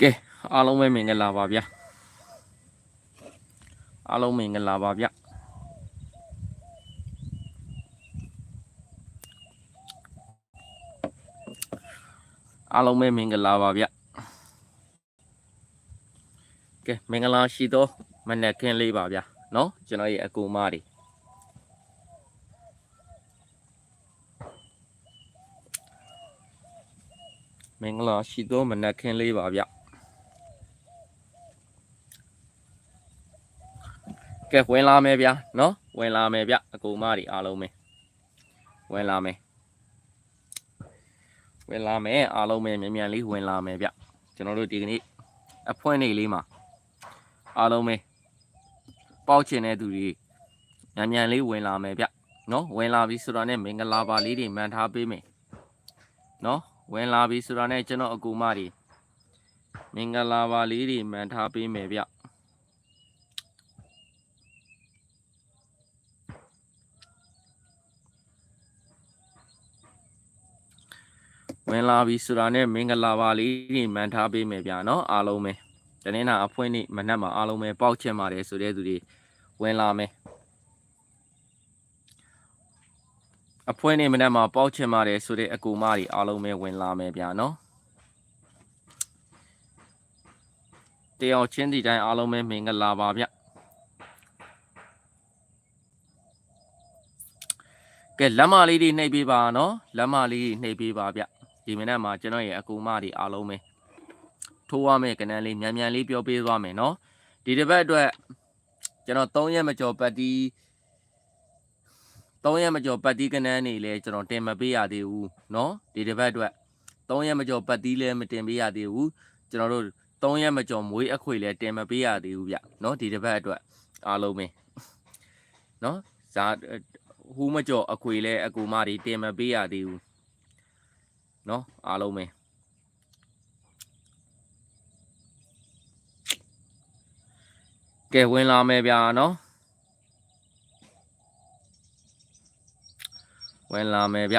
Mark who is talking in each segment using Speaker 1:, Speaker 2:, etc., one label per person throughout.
Speaker 1: ကဲအားလုံးပဲမင်္ဂလာပါဗျာအားလုံးမင်္ဂလာပါဗျာအားလုံးပဲမင်္ဂလာပါဗျာကဲမင်္ဂလာရှိသောမနက်ခင်းလေးပါဗျာเนาะကျွန်တော်ရဲ့အကူမတွေမင်္ဂလာရှိသောမနက်ခင်းလေးပါဗျာ ကဲဝင်လာမယ်ဗျာနော်ဝင်လာမယ်ဗျအကူမတွေအားလုံးပဲဝင်လာမယ်ဝင်လာမယ်အားလုံးပဲမြန်မြန်လေးဝင်လာမယ်ဗျကျွန်တော်တို့ဒီကနေ့အဖွင့်နေလေးမှာအားလုံးပဲပေါက်ချင်တဲ့သူတွေမြန်မြန်လေးဝင်လာမယ်ဗျနော်ဝင်လာပြီဆိုတာနဲ့မင်္ဂလာပါလေးတွေမှန်ထားပေးမယ်နော်ဝင်လာပြီဆိုတာနဲ့ကျွန်တော်အကူမတွေမင်္ဂလာပါလေးတွေမှန်ထားပေးမယ်ဗျ ဝင်လာပြီဆိုတာ ਨੇ မင်္ဂလာပါလေးတွေမှန်ထားပေးမယ်ဗျနော်အားလုံးပဲတနင်္လာအဖွင့်နေ့မနက်မှာအားလုံးပဲပေါက်ချင်ပါတယ်ဆိုတဲ့သူတွေဝင်လာမယ်အဖွင့်နေ့မနက်မှာပေါက်ချင်ပါတယ်ဆိုတဲ့အကူမတွေအားလုံးပဲဝင်လာမယ်ဗျာနော်တယောက်ချင်းဒီတိုင်းအားလုံးပဲမင်္ဂလာပါဗျကဲလက်မလေးတွေနှိပ်ပေးပါနော်လက်မလေးတွေနှိပ်ပေးပါဗျ ဒီမနက်မှာကျွန်တော်ရဲ့အကူမတွေအားလုံးပဲထိုးရမယ့်ကဏ္ဍလေးမြန်မြန်လေးပြောပေးသွားမယ်နော်ဒီတစ်ပတ်အတွက်ကျွန်တော်၃ရက်မကျော်ပတ်တီး၃ရက်မကျော်ပတ်တီးကဏ္ဍနေလဲကျွန်တော်တင်မပေးရသေးဘူးနော်ဒီတစ်ပတ်အတွက်၃ရက်မကျော်ပတ်တီးလဲမတင်ပေးရသေးဘူးကျွန်တော်တို့၃ရက်မကျော်မွေးအခွေလဲတင်မပေးရသေးဘူးဗျနော်ဒီတစ်ပတ်အတွက်အားလုံးပဲနော်ဇာဟူးမကျော်အခွေလဲအကူမတွေတင်မပေးရသေးဘူး เนาะအားလုံးပဲကဲဝင်လာမယ်ဗျာเนาะဝင်လာမယ်ဗျ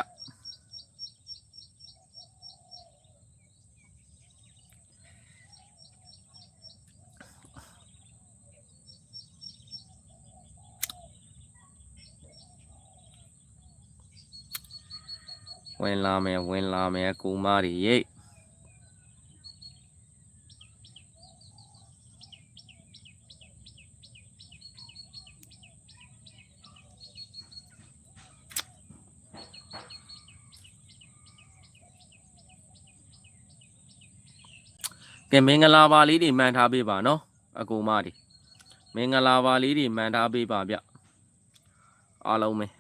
Speaker 1: ဝင်လာမယ်ဝင်လာမယ်ကူမတွေရိတ်ကဲမင်္ဂလာပါလေးတွေမှန်ထားပေးပါနော်အကူမတွေမင်္ဂလာပါလေးတွေမှန်ထားပေးပါဗျအားလုံးပဲ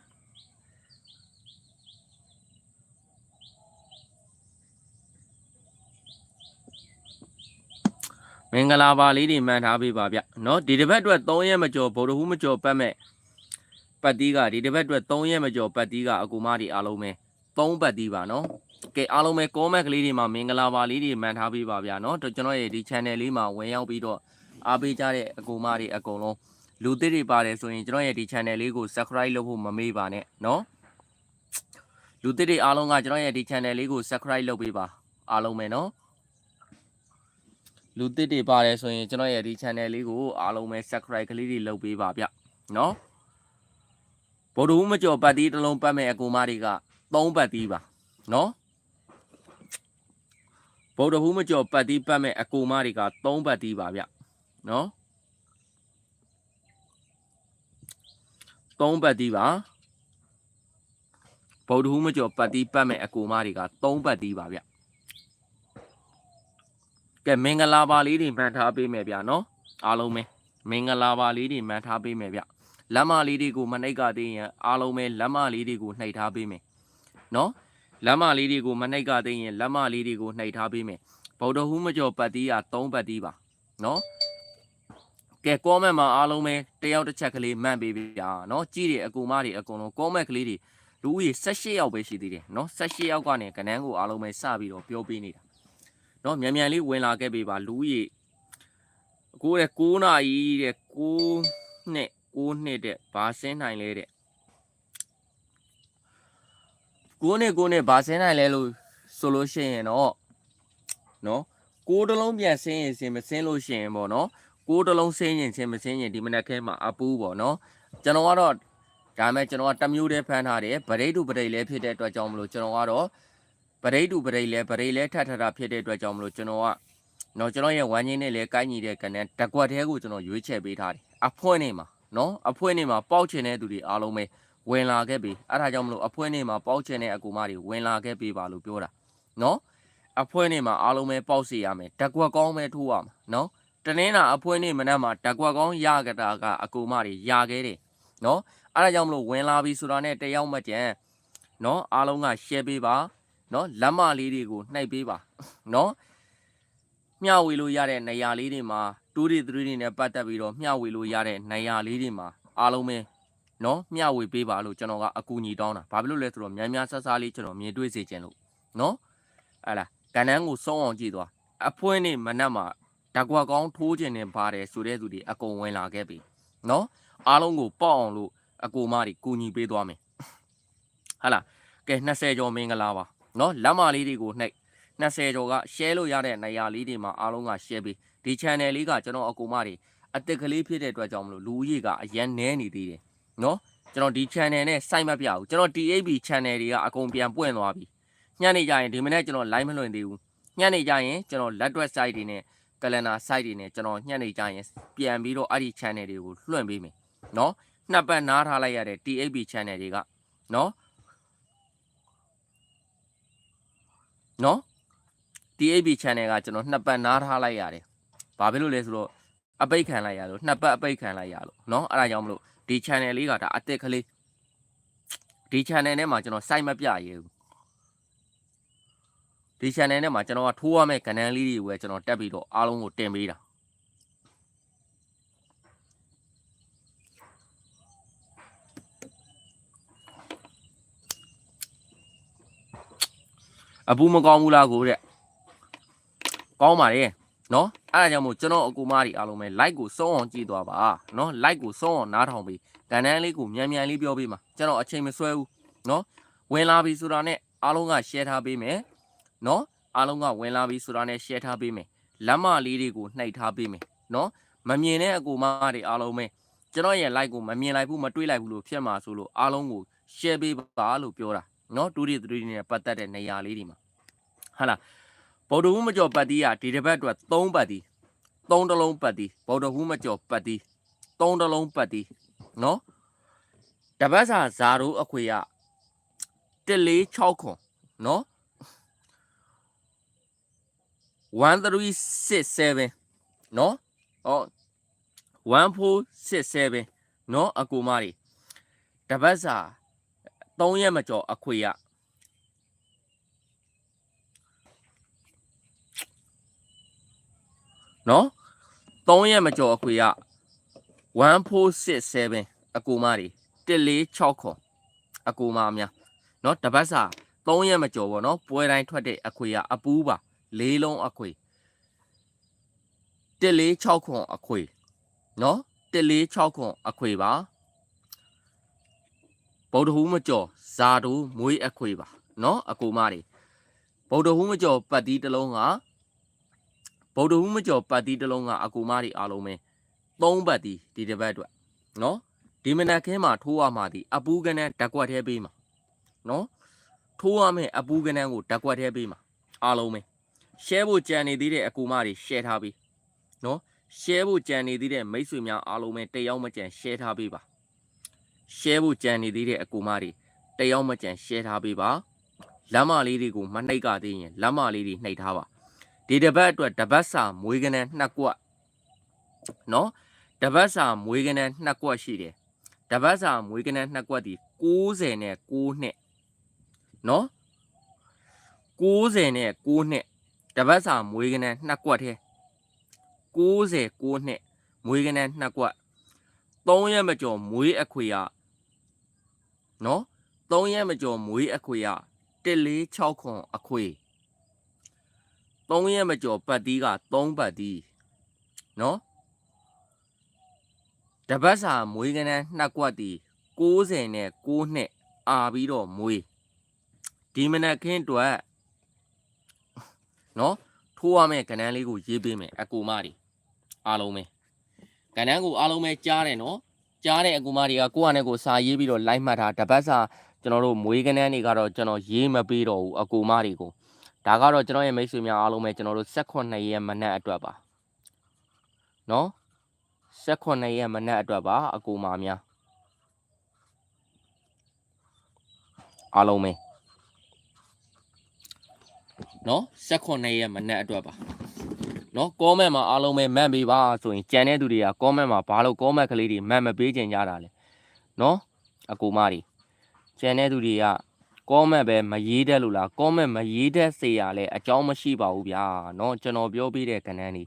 Speaker 1: မင်္ဂလာပါလေးတွေမှန်ထားပေးပါဗျเนาะဒီတစ်ပတ်အတွက်3ရက်မကျော်ဗုဒ္ဓဟူးမကျော်ပတ်မဲ့ပတ်တီးကဒီတစ်ပတ်အတွက်3ရက်မကျော်ပတ်တီးကအကူမတွေအားလုံးပဲ3ပတ်တီးပါเนาะကဲအားလုံးပဲ comment ကလေးတွေမှာမင်္ဂလာပါလေးတွေမှန်ထားပေးပါဗျာเนาะကျွန်တော်ရဲ့ဒီ channel လေးမှာဝင်ရောက်ပြီးတော့အားပေးကြတဲ့အကူမတွေအကုန်လုံးလူသစ်တွေပါတယ်ဆိုရင်ကျွန်တော်ရဲ့ဒီ channel လေးကို subscribe လုပ်ဖို့မမေ့ပါနဲ့เนาะလူသစ်တွေအားလုံးကကျွန်တော်ရဲ့ဒီ channel လေးကို subscribe လုပ်ပေးပါအားလုံးပဲเนาะ လူသစ်တွေပါတယ်ဆိုရင်ကျွန်တော်ရဲ့ဒီ channel လေးကိုအားလုံးပဲ subscribe ကလေးတွေလုပ်ပေးပါဗျနော်ဗိုလ်တော်ဦးမကျော်ပတ်တီးတစ်လုံးပတ်မဲ့အကူမတွေက3ပတ်တီးပါနော်ဗုဒ္ဓဟူးမကျော်ပတ်တီးပတ်မဲ့အကူမတွေက3ပတ်တီးပါဗျနော်3ပတ်တီးပါဗုဒ္ဓဟူးမကျော်ပတ်တီးပတ်မဲ့အကူမတွေက3ပတ်တီးပါဗျ ကဲမင်္ဂလာပါလေးတွေမှန်ထားပေးမယ်ဗျာနော်အားလုံးပဲမင်္ဂလာပါလေးတွေမှန်ထားပေးမယ်ဗျလက်မလေးတွေကိုမနှိပ်ကသေးရင်အားလုံးပဲလက်မလေးတွေကိုနှိပ်ထားပေးမယ်နော်လက်မလေးတွေကိုမနှိပ်ကသေးရင်လက်မလေးတွေကိုနှိပ်ထားပေးမယ်ဗုဒ္ဓဟူးမကျော်ပတ်တီးက3ပတ်တီးပါနော်ကဲကောမန့်မှာအားလုံးပဲတယောက်တစ်ချက်ကလေးမှန်ပေးဗျာနော်ကြည့်တယ်အကူမတွေအကုန်လုံးကောမန့်ကလေးတွေလူဦးရေ18ယောက်ပဲရှိသေးတယ်နော်18ယောက်ကနေကနန်းကိုအားလုံးပဲစပြီးတော့ပြောပေးနေတာ နော်မြန်မြန်လေးဝင်လာခဲ့ပေးပါလူကြီးကိုတဲ့9နာရီတဲ့9နှစ်9နှစ်တဲ့ဘာဆင်းနိုင်လဲတဲ့9နှစ်9နှစ်ဘာဆင်းနိုင်လဲလို့ဆိုလို့ရှိရင်တော့နော်ကိုးတလုံးပြန်ဆင်းရင်ဆင်းမဆင်းလို့ရှိရင်ပေါ့နော်ကိုးတလုံးဆင်းရင်ဆင်းမဆင်းရင်ဒီမနက်ခဲမှာအပူပေါ့နော်ကျွန်တော်ကတော့ဒါမဲ့ကျွန်တော်ကတစ်မျိုးတည်းဖမ်းထားတယ်ဗရိတ်တူဗရိတ်လည်းဖြစ်တဲ့အတွက်ကြောင့်မလို့ကျွန်တော်ကတော့ ဗရိတ်တူဗရိတ်လည်းဗရိတ်လည်းထပ်ထပ်တာဖြစ်တဲ့အတွက်ကြောင့်မလို့ကျွန်တော်ကနော်ကျွန်တော်ရဲ့ဝမ်းချင်းနဲ့လည်းကိုင်းညီတဲ့ကနေတကွက်သေးကိုကျွန်တော်ရွေးချယ်ပေးထားတယ်အဖွဲနေမှာနော်အဖွဲနေမှာပေါက်ချင်တဲ့သူတွေအားလုံးပဲဝင်လာခဲ့ပြီအဲ့ဒါကြောင့်မလို့အဖွဲနေမှာပေါက်ချင်တဲ့အကူမတွေဝင်လာခဲ့ပြီပါလို့ပြောတာနော်အဖွဲနေမှာအားလုံးပဲပေါက်စီရမယ်တကွက်ကောင်းပဲထိုးရမှာနော်တနင်္လာအဖွဲနေမနက်မှာတကွက်ကောင်းရကြတာကအကူမတွေရခဲ့တယ်နော်အဲ့ဒါကြောင့်မလို့ဝင်လာပြီဆိုတာနဲ့တယောက်မကြံနော်အားလုံးက share ပေးပါ နော်လက်မလေးတွေကိုနှိပ်ပေးပါနော်မျှဝေလို့ရတဲ့နေရာလေးတွေမှာ2 3 3တွေနဲ့ပတ်သက်ပြီးတော့မျှဝေလို့ရတဲ့နေရာလေးတွေမှာအားလုံးပဲနော်မျှဝေပေးပါလို့ကျွန်တော်ကအကူအညီတောင်းတာဘာဖြစ်လို့လဲဆိုတော့များများဆဆလေးကျွန်တော်မြင်တွေ့စေခြင်းလို့နော်ဟလာကဏ္ဍကိုစုံအောင်ကြည့်သွားအဖွင့်နေမနက်မှာဓကွက်ကောင်းထိုးခြင်းနဲ့ပါတယ်ဆိုတဲ့သူတွေအကုန်ဝင်လာခဲ့ပြီနော်အားလုံးကိုပေါက်အောင်လို့အကူမတွေကူညီပေးသွားမယ်ဟလာကဲ20ကျော်မင်္ဂလာပါ နော်လမ်းမလေးတွေကိုနှိပ်20ကျော်က share လို့ရတဲ့နေရာလေးတွေမှာအားလုံးက share ပေးဒီ channel လေးကကျွန်တော်အကူမတွေအတက်ကလေးဖြစ်တဲ့အတွက်ကြောင့်မလို့လူကြီးကအရန်နဲနေသေးတယ်နော်ကျွန်တော်ဒီ channel နဲ့စိုက်မပြဘူးကျွန်တော် TAB channel တွေကအကုန်ပြန်ပွင့်သွားပြီညနေကျရင်ဒီမနေ့ကျွန်တော် live မလွင်သေးဘူးညနေကျရင်ကျွန်တော် laptop site တွေနဲ့ calendar site တွေနဲ့ကျွန်တော်ညနေကျရင်ပြန်ပြီးတော့အဲ့ဒီ channel တွေကိုလွှင့်ပေးမယ်နော်နှစ်ပတ်နားထားလိုက်ရတဲ့ TAB channel တွေကနော် นาะเนาะ TAB channel ကကျွန်တော်နှစ်ပတ်နားထားလိုက်ရတယ်ဘာဖြစ်လို့လဲဆိုတော့အပိတ်ခံလိုက်ရလို့နှစ်ပတ်အပိတ်ခံလိုက်ရလို့เนาะအဲ့ဒါကြောင့်မလို့ဒီ channel လေးကဒါအသစ်ကလေးဒီ channel ထဲမှာကျွန်တော် site မပြရဘူး ဒီ channel နဲ့မှာကျွန်တော်ကထိုးရမယ့်ကဏ္ဍလေးတွေကိုပဲကျွန်တော်တက်ပြီးတော့အားလုံးကိုတင်ပေးတာ အပူမကောင်းဘူးလားကိုတဲ့ကောင်းပါလေနော်အဲ့ဒါကြောင့်မို့ကျွန်တော်အကူမတွေအားလုံးပဲ like ကိုစုံအောင်ကြည့်သွားပါနော် like ကိုစုံအောင်နားထောင်ပြီးကဏ္ဍလေးကိုမြန်မြန်လေးပြောပေးမှာကျွန်တော်အချိန်မဆွဲဘူးနော်ဝင်လာပြီဆိုတာနဲ့အားလုံးက share ထားပေးမယ်နော်အားလုံးကဝင်လာပြီဆိုတာနဲ့ share ထားပေးမယ်လက်မလေးတွေကိုနှိပ်ထားပေးမယ်နော်မမြင်တဲ့အကူမတွေအားလုံးပဲကျွန်တော်ရဲ့ like ကိုမမြင်လိုက်ဘူးမတွေးလိုက်ဘူးလို့ဖြစ်မှာဆိုလို့အားလုံးကို share ပေးပါလို့ပြောတာ နော်တူရီတူရီနဲ့ပတ်သက်တဲ့နေရာလေးတွေမှာဟာလားဗုဒ္ဓဟူးမကျော်ပတ်တီးကဒီတစ်ပတ်အတွက်3ပတ်တီး3တလုံးပတ်တီးဗုဒ္ဓဟူးမကျော်ပတ်တီး3တလုံးပတ်တီးနော်တပတ်စာဇာတို့အခွေရ146ခွန်နော်1367နော်ဟော1467နော်အကူမတွေတပတ်စာ 3ရက်မကျော်အခွေရနော်3ရက်မကျော်အခွေရ1467အကူမတွေ146ခွန်အကူမများနော်တပတ်စာ3ရက်မကျော်ပေါ့နော်ပွဲတိုင်းထွက်တဲ့အခွေရအပူးပါ၄လုံးအခွေ146ခွန်အခွေနော်146ခွန်အခွေပါ ဗုဒ္ဓဟူးမကျော်ဇာတူမွေးအခွေပါနော်အကူမတွေဗုဒ္ဓဟူးမကျော်ပတ်တီးတစ်လုံးကဗုဒ္ဓဟူးမကျော်ပတ်တီးတစ်လုံးကအကူမတွေအားလုံးပဲ3ပတ်တီးဒီတစ်ပတ်အတွက်နော်ဒီမနက်ခင်းမှာထိုးရမှာဒီအပူးကနန်းဓကွက်သေးပေးမှာနော်ထိုးရမယ်အပူးကနန်းကိုဓကွက်သေးပေးမှာအားလုံးပဲ share ဖို့ကြံနေသေးတဲ့အကူမတွေ share ထားပြီးနော် share ဖို့ကြံနေသေးတဲ့မိတ်ဆွေများအားလုံးပဲတယောက်မကြံ share ထားပေးပါ share ဖို့ကြံနေသေးတဲ့အကူမတွေတယောက်မကြံ share ထားပေးပါလမ်းမလေးတွေကိုမနှိပ်ကသေးရင်လမ်းမလေးတွေနှိပ်ထားပါဒီတစ်ပတ်အတွက်တပတ်စာမွေးကနန်းနှစ်ကွက်နော်တပတ်စာမွေးကနန်းနှစ်ကွက်ရှိတယ်တပတ်စာမွေးကနန်းနှစ်ကွက်ဒီ60နဲ့6နှစ်နော်60နဲ့6နှစ်တပတ်စာမွေးကနန်းနှစ်ကွက်ထဲ69နှစ်မွေးကနန်းနှစ်ကွက်3ရက်မကျော်မွေးအခွေရ နော်3ရက်မကျော်မွေးအခွေရ146ခွန်အခွေ3ရက်မကျော်ပတ်တီးက3ပတ်တီးနော်တပတ်စာမွေးကနန်းနှစ်ကွက်တီ60နဲ့6နှစ်အာပြီးတော့မွေးဒီမနက်ခင်းအတွက်နော်ထိုးရမယ့်ကဏ္ဍလေးကိုရေးပေးမယ်အကူမတွေအားလုံးပဲကဏ္ဍကိုအားလုံးပဲကြားတယ်နော် ကြားတဲ့အကူမတွေကကိုယ့်အနေကိုစာရေးပြီးတော့လိုက်မှတ်တာတပတ်စာကျွန်တော်တို့မွေးကဏ္ဍတွေကတော့ကျွန်တော်ရေးမပေးတော့ဘူးအကူမတွေကိုဒါကတော့ကျွန်တော်ရဲ့မိတ်ဆွေများအားလုံးပဲကျွန်တော်တို့18ရက်မနက်အတွက်ပါနော်18ရက်မနက်အတွက်ပါအကူမများအားလုံးပဲနော်18ရက်မနက်အတွက်ပါ နော် comment မှာအားလုံးပဲမှတ်ပေးပါဆိုရင်ကြံတဲ့သူတွေက comment မှာဘာလို့ comment ကလေးတွေမှတ်မပေးကြင်ကြတာလဲနော်အကူမတွေကြံတဲ့သူတွေက comment ပဲမရေးတတ်လို့လား comment မရေးတတ်စေရလဲအကြောင်းမရှိပါဘူးဗျာနော်ကျွန်တော်ပြောပြတဲ့ကဏ္ဍนี่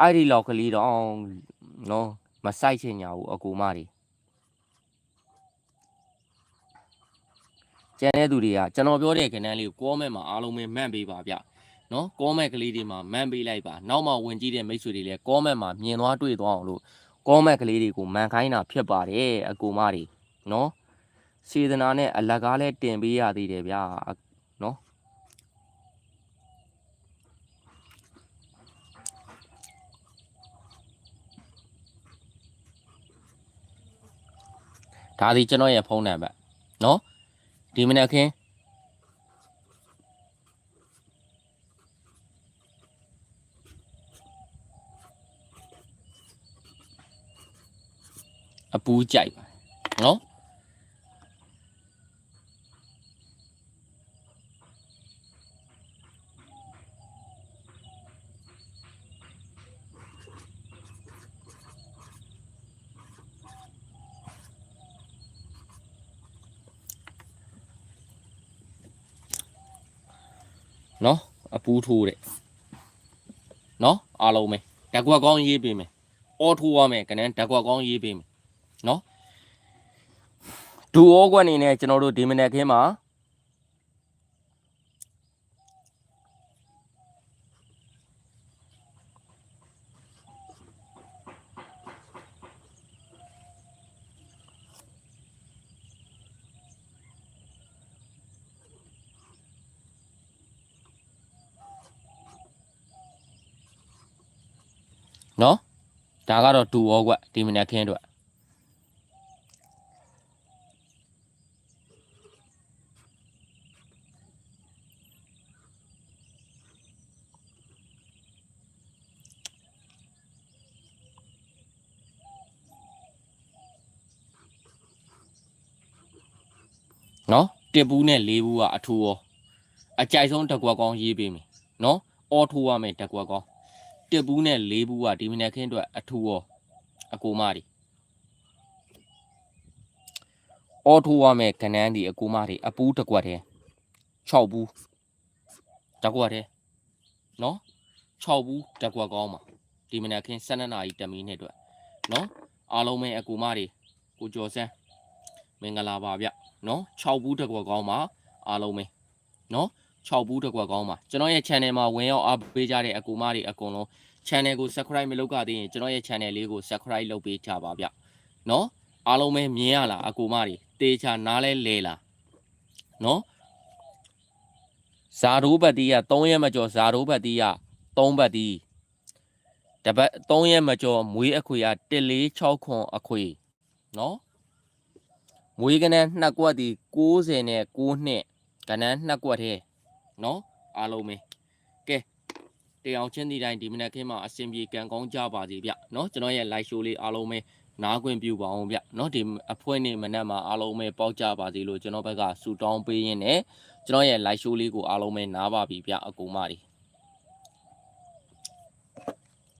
Speaker 1: အဲ့ဒီလောက်ကလေးတော့နော်မဆိုင်ချင်ညာဘူးအကူမတွေကျန်တဲ့သူတွေကကျွန်တော်ပြောတဲ့ကဏ္ဍလေးကို comment မှာအားလုံးပဲမှတ်ပေးပါဗျ နော် comment ကလေးတွေမှာမှတ်ပေးလိုက်ပါနောက်မှဝင်ကြည့်တဲ့မိတ်ဆွေတွေလည်း comment မှာမြင်သွားတွေ့သွားအောင်လို့ comment ကလေးတွေကိုမှန်ခိုင်းတာဖြစ်ပါတယ်အကူမတွေနော်စေတနာနဲ့အလကားလည်းတင်ပေးရသေးတယ်ဗျာနော်ဒါဒီကျွန်တော်ရဲ့ဖုန်းနံပါတ်နော်ဒီမနေ့ခင်း အပူကြိုက်ပါနော်နော်အပူထိုးတဲ့နော်အားလုံးပဲဓာတ်ကွက်ကောင်းရေးပေးမယ်အော်ထိုးရမယ်ကနန်းဓာတ်ကွက်ကောင်းရေးပေးမယ် နော်ဒူအောကွက်အနေနဲ့ကျွန်တော်တို့ဒီမနေ့ခင်းမှာနော်ဒါကတော့ဒူအောကွက်ဒီမနေ့ခင်းအတွက် နော်တစ်ဘူးနဲ့လေးဘူးကအထူရောအကြိုက်ဆုံးတကွက်ကောင်းရေးပေးမယ်နော်အော်ထိုးရမယ်တကွက်ကောင်းတစ်ဘူးနဲ့လေးဘူးကဒီမနေ့ခင်းအတွက်အထူရောအကူမတွေအော်ထိုးရမယ်ကနန်းဒီအကူမတွေအပူးတကွက်တယ်6ဘူးတကွက်တယ်နော်6ဘူးတကွက်ကောင်းပါဒီမနေ့ခင်း12နာရီတမီနဲ့အတွက်နော်အားလုံးပဲအကူမတွေကိုကျော်စန်း မင်္ဂလာပါဗျနော်6ဘူးတစ်ကွက်ကောင်းပါအားလုံးပဲနော်6ဘူးတစ်ကွက်ကောင်းပါကျွန်တော်ရဲ့ channel မှာဝင်ရောက်အားပေးကြတဲ့အကူမတွေအကုန်လုံး channel ကို subscribe မလုပ်ကြသေးရင်ကျွန်တော်ရဲ့ channel လေးကို subscribe လုပ်ပေးကြပါဗျနော်အားလုံးပဲမြင်ရလားအကူမတွေတေချာနားလဲလဲလားနော်ဇာရိုးဘတ်တီးက3ရက်မကျော်ဇာရိုးဘတ်တီးက3ဘတ်တီးတပတ်3ရက်မကျော်မွေးအခွေက1469ခွန်အခွေနော် မွေးကနန်းနှစ်ကွက်ဒီ60နဲ့6နှစ်ကနန်းနှစ်ကွက်သေးနော်အားလုံးပဲကဲတရားချင်းဒီတိုင်းဒီမနက်ခင်းမှာအဆင်ပြေကံကောင်းကြပါစေဗျနော်ကျွန်တော်ရဲ့ live show လေးအားလုံးပဲနားခွင့်ပြုပါအောင်ဗျနော်ဒီအဖွဲနေမနက်မှာအားလုံးပဲပေါက်ကြပါစေလို့ကျွန်တော်ဘက်ကဆူတောင်းပေးရင်းနဲ့ကျွန်တော်ရဲ့ live show လေးကိုအားလုံးပဲနားပါပြီဗျအကူမတွေ